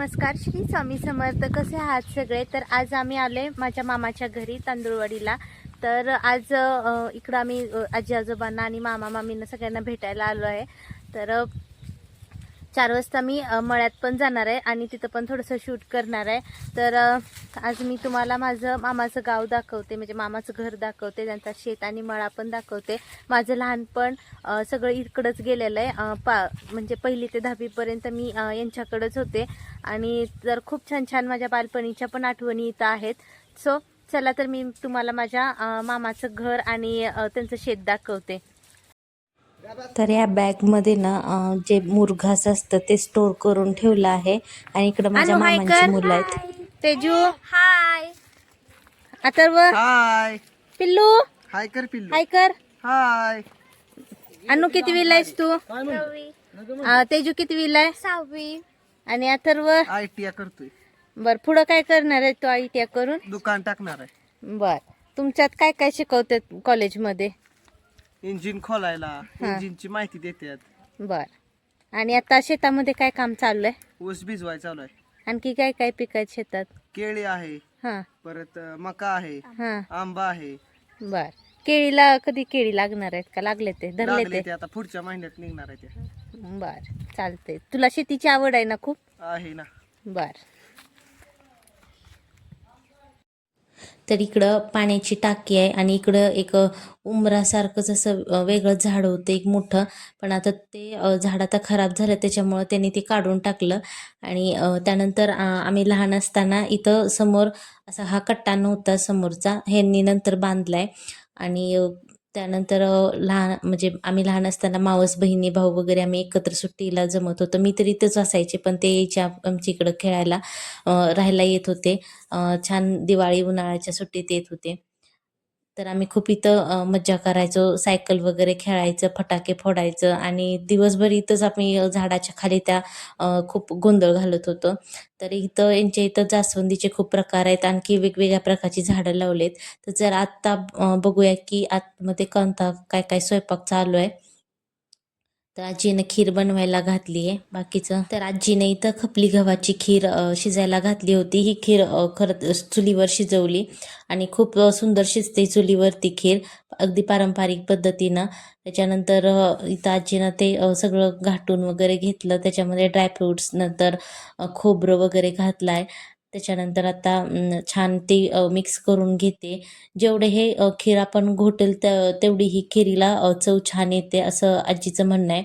नमस्कार श्री स्वामी समर्थ. कसे आहात सगळे? तर आज आम्ही आले माझ्या मामाच्या घरी तांदूळवाडीला. तर आज इकडं आम्ही आजी आजोबांना आणि मामा मामींना सगळ्यांना भेटायला आलो आहे तर चार वाजता मी मळ्यात पण जाणार आहे आणि तिथं पण थोडंसं शूट करणार आहे. तर आज मी तुम्हाला माझं मामाचं गाव दाखवते म्हणजे मामाचं घर दाखवते त्यांचा शेत आणि मळा पण दाखवते. माझं लहानपण सगळं इकडंच गेलेलं आहे. पा म्हणजे पहिली ते दहावीपर्यंत मी यांच्याकडंच होते. आणि तर खूप छान छान माझ्या बालपणीच्या पण आठवणी इथं आहेत. सो चला तर मी तुम्हाला माझ्या मामाचं घर आणि त्यांचं शेत दाखवते. तर या बॅगमध्ये ना अ, जे मुरघास असतं ते स्टोर करून ठेवलं आहे. आणि इकडं माझ्या मामांची. मुलं आहेत. तेजू. हाय अथर्व हाय पिल्लू. हाय कर पिल्लू. हाय कर. हाय अनु किती विला आहेस तू? अ, तेजू किती विला आहे? सहावी. आणि अथर्व आय टी करतोय. बर पुढं काय करणार आहे तू आय टी करून? दुकान टाकणार आहे. बर. तुमच्यात काय काय शिकवतात कॉलेजमध्ये इंजिन खोलायला इंजिनची माहिती देतात बर. आणि आता शेतामध्ये काय काम चालू आहे ऊस भिजवाय चालू आहे. आणखी काय काय पिकायत शेतात? केळी आहे. हां. परत अं, मका आहे. हां. आंबा आहे. बर. केळीला कधी केळी लागणार आहेत का? लागले ते धरले लागले ते? ते आता पुढच्या महिन्यात निघणार आहे ते. बर चालते तुला शेतीची आवड आहे ना खूप? आहे ना. बर. तर इकडं पाण्याची टाकी आहे आणि इकडं एक अ, उंबरासारखंच असं वेगळं झाड होतं एक मोठं. पण आता ते झाड आता खराब झालं त्याच्यामुळं त्यांनी ते काढून टाकलं. आणि त्यानंतर आम्ही लहान असताना इथं समोर असा हा कट्टा नव्हता समोरचा. ह्यांनी नंतर बांधलाय. आणि त्यानंतर लहान म्हणजे आम्ही लहान असताना मावस बहिणी भाऊ वगैरे आम्ही एकत्र सुट्टीला जमत होतो. मी तर इथंच असायचे पण ते यायच्या आमच्या इकडं खेळायला राहायला येत होते. छान दिवाळी उन्हाळ्याच्या सुट्टीत येत होते. तर आम्ही खूप इथं मज्जा करायचो. सायकल वगैरे खेळायचं फटाके फोडायचं आणि दिवसभर इथंच आम्ही झाडाच्या खाली त्या खूप गोंधळ घालत होतो. तर इथं यांच्या इथं जास्वंदीचे खूप प्रकार आहेत. आणखी वेगवेगळ्या प्रकारची झाडं लावलेत. तर जर आत्ता बघूया की आतमध्ये कोणता काय काय स्वयंपाक चालू आहे. तर आजीनं खीर बनवायला घातली आहे. बाकीचं तर आजीने इथं खपली गव्हाची खीर शिजायला घातली होती. ही खीर खरं चुलीवर शिजवली आणि खूप सुंदर शिजते चुलीवरती खीर. अगदी पारंपरिक पद्धतीनं. त्याच्यानंतर इथं आजीनं ते सगळं घाटून वगैरे घेतलं. त्याच्यामध्ये ड्रायफ्रूट्स नंतर खोबरं वगैरे घातलं आहे त्याच्यानंतर आता छान ती मिक्स करून घेते. जेवढे हे खीर आपण घोटेल त्या तेवढी ही खिरीला चव छान येते असं आजीचं म्हणणं आहे.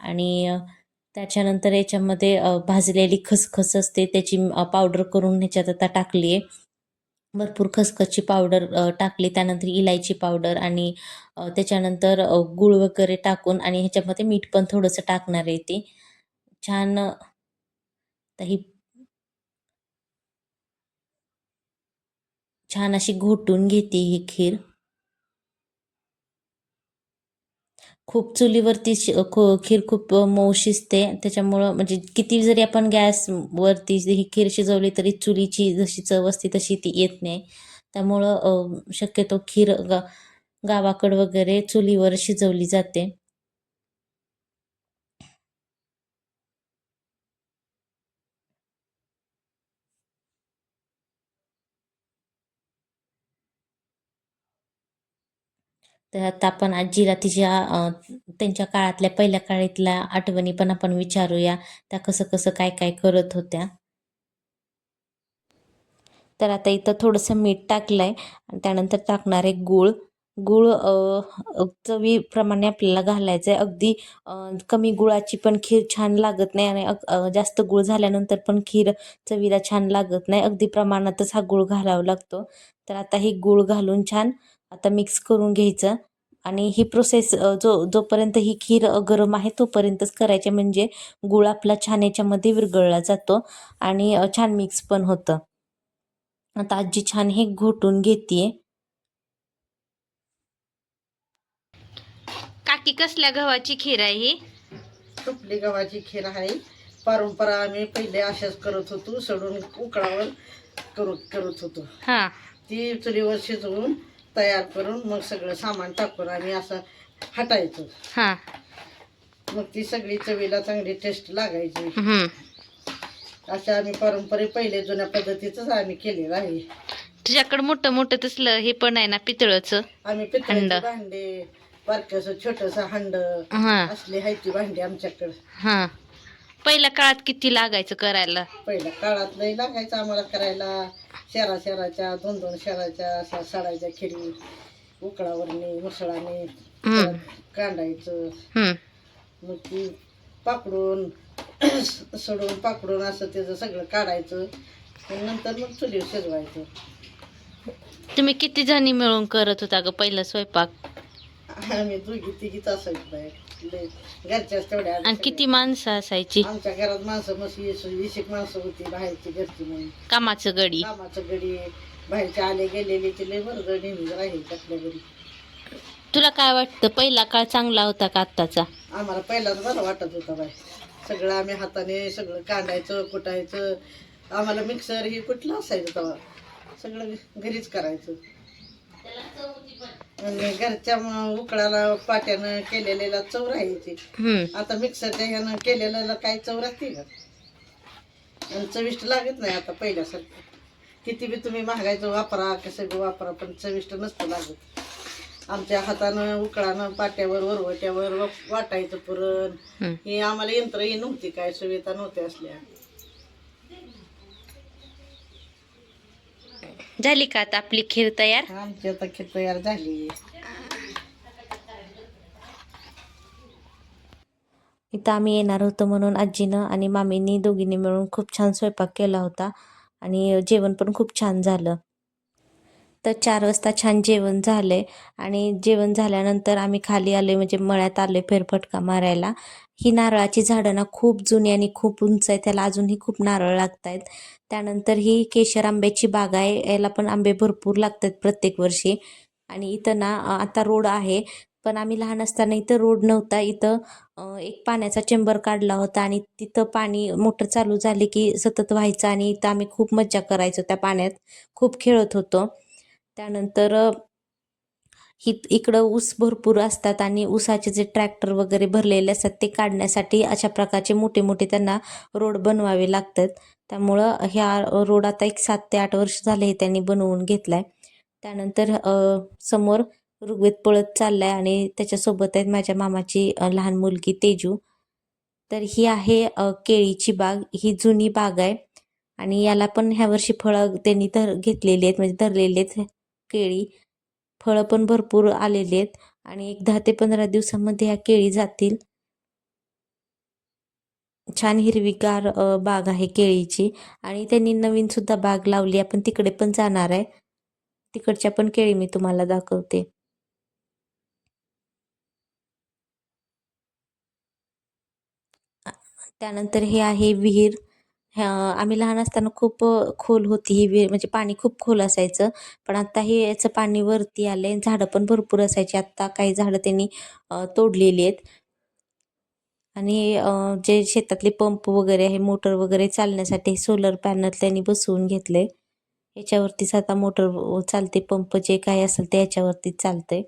आणि त्याच्यानंतर याच्यामध्ये भाजलेली खसखस असते त्याची पावडर करून ह्याच्यात आता टाकली आहे. भरपूर खसखसची पावडर टाकली त्यानंतर इलायची पावडर आणि त्याच्यानंतर गुळ गूळ वगैरे टाकून आणि ह्याच्यामध्ये मीठ पण थोडंसं टाकणार आहे ती. छान तर ही छान अशी घोटून घेते ही खीर. खूप चुलीवरती शि- खो- खीर खूप मऊ शिजते. त्याच्यामुळं म्हणजे किती जरी आपण गॅसवरती ही खीर शिजवली तरी चुलीची जशी चव असते तशी ती येत नाही. त्यामुळं शक्यतो खीर गा गावाकडं वगैरे चुलीवर शिजवली जाते. तर आता आपण आजीला तिच्या त्यांच्या काळातल्या पहिल्या काळातल्या आठवणी पण आपण विचारूया. त्या कसं कसं काय काय करत होत्या. तर आता इथं थोडंसं मीठ टाकलं आहे आणि त्यानंतर टाकणार आहे गूळ. गूळ चवीप्रमाणे आपल्याला घालायचं आहे अगदी कमी गुळाची पण खीर छान लागत नाही आणि जास्त गूळ झाल्यानंतर पण खीर चवीला छान लागत नाही. अगदी प्रमाणातच हा गूळ घालावा लागतो. तर आता ही गूळ घालून छान आता मिक्स करून घ्यायचं. आणि ही प्रोसेस जो जोपर्यंत ही खीर गरम आहे तोपर्यंतच करायचे. म्हणजे गूळ आपला छान याच्यामध्ये विरघळला जातो आणि छान मिक्स पण होतं. आता आजी छान हे घोटून घेते काकी कसल्या गव्हाची खीर आहे ही? खपली गव्हाची खीर आहे. परंपरा आम्ही पहिले अशाच करत होतो. सडून उकळावर करू करत होतो. हा. ती चुलीवर शिजवून तयार करून मग सगळं सामान टाकून आम्ही असं हटायचो. हा. मग ती सगळी चवीला चांगली टेस्ट लागायची. हम्म. अशा आम्ही पारंपरिक पहिले जुन्या पद्धतीचंच आम्ही केलेलं आहे. तुझ्याकडे मोठं मोठं तसलं हे पण आहे ना पितळचं? आम्ही पितळेचे हंड. भांडे बारकस छोटस हंड हा. असली आहे ती भांडी आमच्याकडं. हा. पहिल्या काळात किती लागायचं करायला? पहिल्या काळात लई लागायचं आम्हाला करायला. शेरा शेराच्या दोन दोन शेराच्या अशा सडायच्या खिरी उकळावरनी मुसळाने हम्म. कांडायचं. हम्म. मग ती पाकडून सोडून पाकडून असं त्याचं सगळं काढायचं. नंतर मग चुलीवर शिजवायचं. तुम्ही किती जणी मिळून करत होता ग पहिला स्वयंपाक? आम्ही दोघी तिघीच असायचो बाहेर. लय घरच्याच तेवढ्या आणि किती माणसं असायची? आमच्या घरात माणसं मस्त वीस एक माणसं होती बाहेरची घरची म्हणून. कामाचं गडी. कामाचं गडी. बाहेरचे आले गेलेले ते लय बरं नेहमी राहायचे आपल्या घरी. तुला काय वाटतं? पहिला काळ चांगला होता का आत्ताचा? आम्हाला पहिलाच बरं वाटत होतं बाय सगळं आम्ही हाताने सगळं कांडायचं कुटायचं. आम्हाला मिक्सर हे कुठलं असायचं तेव्हा? सगळं घरीच करायचं. आणि घरच्या म- उकळाला पाट्यानं केलेल्याला चव राहायची हम्म. आता मिक्सरच्या ह्यानं केलेल्याला काय चव राहते का? आणि चविष्ट लागत नाही आता पहिल्यासारखं. किती बी तुम्ही महागायचं वापरा कसं बी वापरा पण चविष्ट नसतं लागत. आमच्या हातानं उकळानं पाट्यावर वरवट्यावर वाटायचं पुरण. हम्म. हे आम्हाला यंत्र ही नव्हती काय सुविधा नव्हत्या असल्या. झाली का आता आपली खीर तयार? आमची आता खीर तयार झाली. इथं आम्ही येणार होतो म्हणून आजीनं आणि मामींनी दोघींनी मिळून खूप छान स्वयंपाक केला होता. आणि जेवण पण खूप छान झालं. तर चार वाजता छान जेवण झाले. आणि जेवण झाल्यानंतर आम्ही खाली आले म्हणजे मळ्यात आले फेरफटका मारायला. ही नारळाची झाडं ना खूप जुनी आणि खूप उंच आहे त्याला अजूनही खूप नारळ लागत आहेत त्यानंतर ही केशर आंब्याची बाग आहे. याला पण आंबे भरपूर लागतात प्रत्येक वर्षी. आणि इथं ना आता रोड आहे. पण आम्ही लहान असताना इथं रोड नव्हता. इथं एक पाण्याचा चेंबर काढला होता आणि तिथं पाणी मोटर चालू झाली की सतत व्हायचं आणि इथं आम्ही खूप मज्जा करायचो त्या पाण्यात. खूप खेळत होतो. त्यानंतर ही हि इकडं ऊस भरपूर असतात आणि ऊसाचे जे ट्रॅक्टर वगैरे भरलेले असतात ते काढण्यासाठी अशा प्रकारचे मोठे मोठे त्यांना रोड बनवावे लागतात. त्यामुळं ह्या रोड आता एक सात ते आठ वर्ष झाले हे त्यांनी बनवून घेतलाय. त्यानंतर समोर ऋग्वेद पळत चाललाय आणि त्याच्यासोबत आहेत माझ्या मामाची लहान मुलगी तेजू. तर ही आहे केळीची बाग. ही जुनी बाग आहे आणि याला पण ह्या वर्षी फळं त्यांनी धर घेतलेली आहेत म्हणजे धरलेली आहेत. केळी फळं पण भरपूर आलेली आहेत आणि एक दहा ते पंधरा दिवसामध्ये ह्या केळी जातील. छान हिरवीगार बाग आहे केळीची आणि त्यांनी नवीनसुद्धा बाग लावली. आपण तिकडे पण जाणार आहे. तिकडच्या पण केळी मी तुम्हाला दाखवते. त्यानंतर हे आहे विहीर. ह्या आम्ही लहान असताना खूप खोल होती ही विहीर म्हणजे पाणी खूप खोल असायचं. पण आत्ता हे याचं पाणी वरती आलं आहे झाडं पण भरपूर असायची. आत्ता काही झाडं त्यांनी तोडलेली आहेत. आणि जे शेतातले पंप वगैरे आहे मोटर वगैरे चालण्यासाठी सोलर पॅनल त्यांनी बसवून घेतले याच्यावरतीच आता मोटर चालते. पंप जे काही असेल ते याच्यावरतीच चालतंय.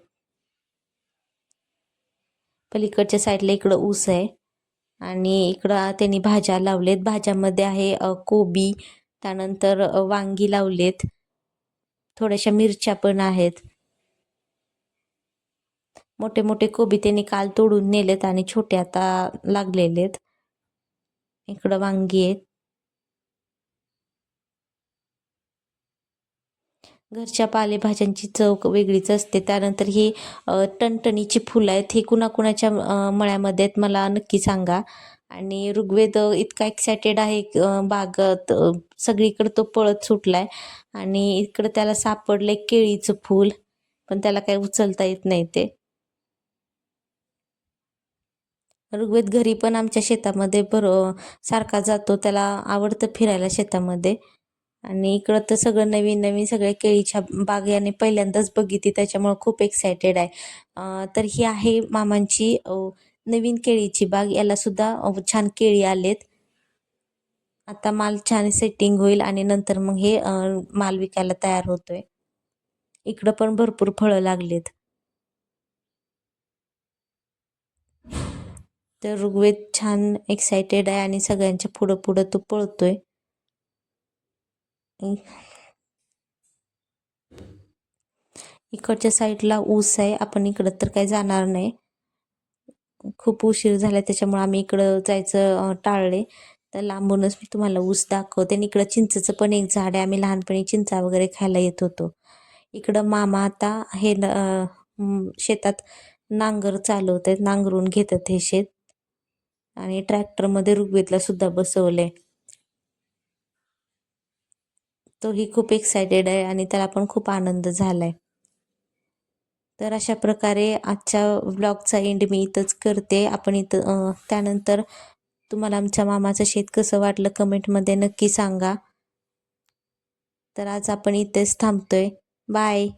पलीकडच्या साईडला इकडं ऊस आहे. आणि इकडं त्यांनी भाज्या लावलेत. भाज्यामध्ये आहे कोबी त्यानंतर वांगी लावलेत. थोड्याशा मिरच्या पण आहेत. मोठे मोठे कोबी त्यांनी काल तोडून नेलेत आणि छोटे आता लागलेले आहेत इकडं वांगी आहेत. घरच्या पालेभाज्यांची चव वेगळीच असते. त्यानंतर ही टणटणीची फुलं आहेत हे कुणाकुणाच्या मळ्यामध्ये आहेत मला नक्की सांगा. आणि ऋग्वेद इतका एक्सायटेड आहे बागत सगळीकडे तो पळत सुटलाय. आणि इकडं त्याला सापडलंय केळीचं फूल पण त्याला काही उचलता येत नाही ते. ऋग्वेद घरी पण आमच्या शेतामध्ये भर सारखा जातो. त्याला आवडतं फिरायला शेतामध्ये. आणि इकडं तर सगळं नवीन नवीन सगळ्या केळीच्या बाग याने पहिल्यांदाच बघितली त्याच्यामुळे खूप एक्सायटेड आहे. तर ही आहे मामांची नवीन केळीची बाग. याला सुद्धा छान केळी आलेत. आता माल छान सेटिंग होईल आणि नंतर मग हे माल विकायला तयार होतोय. इकडं पण भरपूर फळं लागलेत. तर ऋग्वेद छान एक्सायटेड आहे आणि सगळ्यांच्या पुढं पुढं तो पळतोय. इकडच्या साईडला ऊस आहे. आपण इकडं तर काही जाणार नाही. खूप उशीर झाला त्याच्यामुळे आम्ही इकडं जायचं टाळले तर लांबूनच मी तुम्हाला ऊस दाखवते. आणि इकडं चिंचेचं पण एक झाड आहे. आम्ही लहानपणी चिंचा वगैरे खायला येत होतो. इकडं मामा आता हे न- शेतात नांगर चालवत आहेत नांगरून घेतात हे शेत. आणि ट्रॅक्टरमध्ये ऋग्वेदला सुद्धा बसवलंय. तोही खूप एक्सायटेड आहे आणि त्याला पण खूप आनंद झालाय. तर अशा प्रकारे आजच्या ब्लॉगचा एंड मी इथंच करते. आपण इथं त्यानंतर तुम्हाला आमच्या मामाचं शेत कसं वाटलं कमेंटमध्ये नक्की सांगा. तर आज आपण इथेच थांबतोय. बाय